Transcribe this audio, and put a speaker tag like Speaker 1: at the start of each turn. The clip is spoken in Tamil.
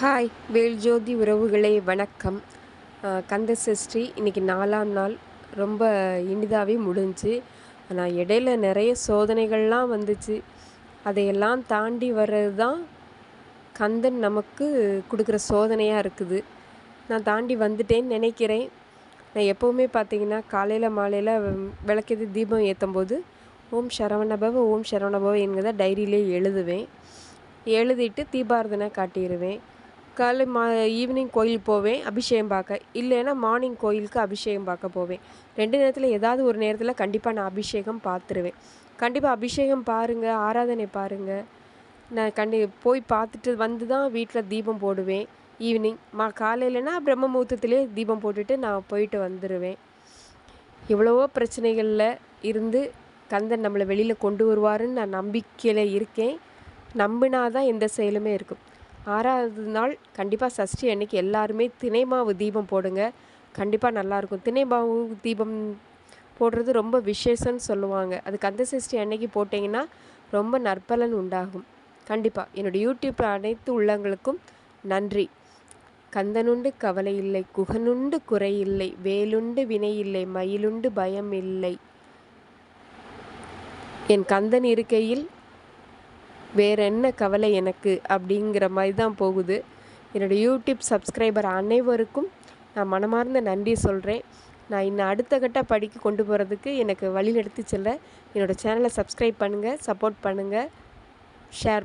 Speaker 1: ஹாய் வேல்ஜோதி உறவுகளே வணக்கம் கந்த சஷ்டி இன்னைக்கு நாலாம் நாள். ரொம்ப இனிதாகவே முடிஞ்சு. ஆனால் இடையில நிறைய சோதனைகள்லாம் வந்துச்சு. அதையெல்லாம் தாண்டி வர்றது தான் கந்தன் நமக்கு கொடுக்குற சோதனையாக இருக்குது. நான் தாண்டி வந்துட்டேன்னு நினைக்கிறேன். நான் எப்போவுமே பார்த்தீங்கன்னா காலையில் மாலையில் விளக்கிது தீபம் ஏற்றும் போது ஓம் சரவணபவ ஓம் சரவணபவ என்கிறத டைரியிலே எழுதுவேன். எழுதிட்டு தீபாரதனை காட்டிடுவேன். காலை மா ஈவினிங் கோயில் போவேன் அபிஷேகம் பார்க்க. இல்லைன்னா மார்னிங் கோயிலுக்கு அபிஷேகம் பார்க்க போவேன். ரெண்டு நேரத்தில் ஏதாவது ஒரு நேரத்தில் கண்டிப்பாக நான் அபிஷேகம் பார்த்துருவேன். கண்டிப்பாக அபிஷேகம் பாருங்கள் ஆராதனை பாருங்கள் நான் கண்டி போய் பார்த்துட்டு வந்து தான் வீட்டில் தீபம் போடுவேன் ஈவினிங் மா காலையிலனா பிரம்ம முகூர்த்தத்திலே தீபம் போட்டுட்டு நான் போயிட்டு வந்துடுவேன் எவ்வளவோ பிரச்சனைகளில் இருந்து கந்தன் நம்மளை வெளியில் கொண்டு வருவாருன்னு நான் நம்பிக்கையில் இருக்கேன். நம்பினா தான் எந்த செயலுமே இருக்கும். ஆறாவது நாள் கண்டிப்பாக சஷ்டி அன்னைக்கு எல்லாருமே தினைமாவு தீபம் போடுங்க. கண்டிப்பாக நல்லாயிருக்கும் தினைமாவு தீபம் போடுறது ரொம்ப விசேஷம்னு சொல்லுவாங்க. அது கந்த சஷ்டி அன்னைக்கு போட்டிங்கன்னா ரொம்ப நற்பலன் உண்டாகும். கண்டிப்பாக என்னோடய யூடியூப் அனைத்து உள்ளங்களுக்கும் நன்றி. கந்தனுண்டு கவலை இல்லை குகனுண்டு குறை இல்லை வேலுண்டு வினை இல்லை மயிலுண்டு பயம் இல்லை. என் கந்தன் இருக்கையில் வேற என்ன கவலை எனக்கு அப்படிங்கிற மாதிரி தான் போகுது. என்னோடய யூடியூப் சப்ஸ்கிரைபர் அனைவருக்கும் நான் மனமார்ந்த நன்றி சொல்கிறேன் நான் இன்னும் அடுத்த கட்ட படிக்க கொண்டு போகிறதுக்கு எனக்கு வழி நடத்தி செல்ல. என்னோடய சேனலை சப்ஸ்கிரைப் பண்ணுங்கள் சப்போர்ட் பண்ணுங்கள் ஷேர்